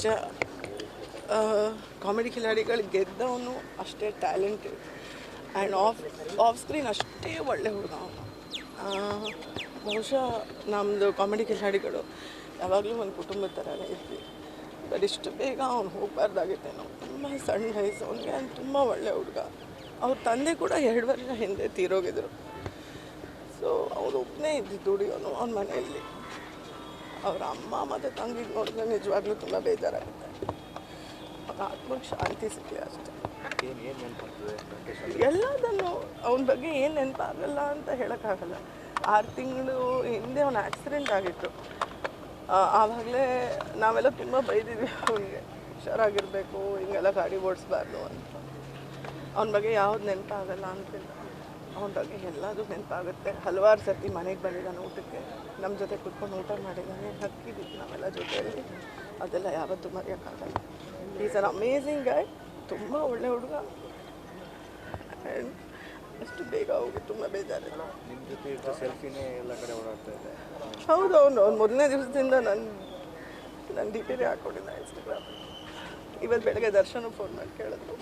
ನಿಜ ಕಾಮಿಡಿ ಖಿಲಾಡಿಗಳು ಗೆದ್ದವನು ಅಷ್ಟೇ talented and off off screen ಅಷ್ಟೇ ಒಳ್ಳೆ ಹುಡುಗ ಅವನು. ಬಹುಶಃ ನಮ್ಮದು ಕಾಮಿಡಿ ಖಿಲಾಡಿಗಳು ಯಾವಾಗಲೂ ಒಂದು ಕುಟುಂಬದ ಥರನೇ ಇದ್ವಿ ಬಟ್ ಇಷ್ಟು ಬೇಗ ಅವ್ನು ನಾವು. ತುಂಬ ಸಣ್ಣ ವಯಸ್ಸು, ಅವನಿಗೆ ತುಂಬ ಒಳ್ಳೆ ಹುಡುಗ. ಅವ್ರ ತಂದೆ ಕೂಡ ಎರಡು ವರ್ಷ ಹಿಂದೆ ತೀರೋಗಿದ್ರು. ಸೊ, ಅವನು ಒಬ್ಬನೇ ಇದ್ದಿದ್ದು, ದುಡಿಯೋನು ಅವ್ನ ಮನೆಯಲ್ಲಿ. ಅವ್ರ ಅಮ್ಮ ಮತ್ತು ತಂಗಿ ನೋಡಿದ್ರೆ ನಿಜವಾಗ್ಲೂ ತುಂಬ ಬೇಜಾರಾಗುತ್ತೆ. ಅವ್ರ ಆತ್ಮಕ್ಕೆ ಶಾಂತಿ ಸಿಕ್ಕಲಿ ಅಷ್ಟೇ. ಎಲ್ಲದನ್ನು ಅವನ ಬಗ್ಗೆ ಏನು ನೆನಪಾಗಲ್ಲ ಅಂತ ಹೇಳೋಕ್ಕಾಗಲ್ಲ. ಆರು ತಿಂಗಳು ಹಿಂದೆ ಅವನ ಆಕ್ಸಿಡೆಂಟ್ ಆಗಿತ್ತು. ಆವಾಗಲೇ ನಾವೆಲ್ಲ ತುಂಬ ಬೈದಿದ್ವಿ ಅವನಿಗೆ ಹುಷಾರಾಗಿರಬೇಕು ಹಿಂಗೆಲ್ಲ ಗಾಡಿ ಓಡಿಸ್ಬಾರ್ದು ಅಂತ. ಅವನ ಬಗ್ಗೆ ಯಾವ್ದು ನೆನಪಾಗಲ್ಲ ಅಂತಿಲ್ಲ ಅವನ ಬಗ್ಗೆ ಎಲ್ಲದೂ ನೆನಪಾಗುತ್ತೆ. ಹಲವಾರು ಸರ್ತಿ ಮನೆಗೆ ಬಂದಿದ್ದಾನೆ ಊಟಕ್ಕೆ. ನಮ್ಮ ಜೊತೆ ಕುತ್ಕೊಂಡು ಊಟ ಮಾಡಿದ್ದಾನೆ. ಹಕ್ಕಿದ್ದು ನಾವೆಲ್ಲ ಜೊತೆಯಲ್ಲಿ. ಅದೆಲ್ಲ ಯಾವತ್ತೂ ಮರೆಯೋಕ್ಕಾಗಲ್ಲ. ಈಸ್ ಅನ್ ಅಮೇಝಿಂಗ್ ಗಾಯ್ ತುಂಬ ಒಳ್ಳೆ ಹುಡುಗ. ಅಷ್ಟು ಬೇಗ ಹೋಗಿ ತುಂಬ ಬೇಜಾರಿಲ್ಲ ಸೆಲ್ಫಿನೇ ಎಲ್ಲ ಕಡೆ ಓಡಾಡ್ತಾ ಇದೆ. ಹೌದು ಅವನು ಅವ್ನು ಮೊದಲನೇ ದಿವಸದಿಂದ ನನ್ನ ನನ್ನ ಡಿ ಪಿನೇ ಇನ್ಸ್ಟಾಗ್ರಾಮ್ ಇವತ್ತು ಬೆಳಗ್ಗೆ ದರ್ಶನ ಫೋನ್ ಮಾಡಿ ಕೇಳಿದ್ರು.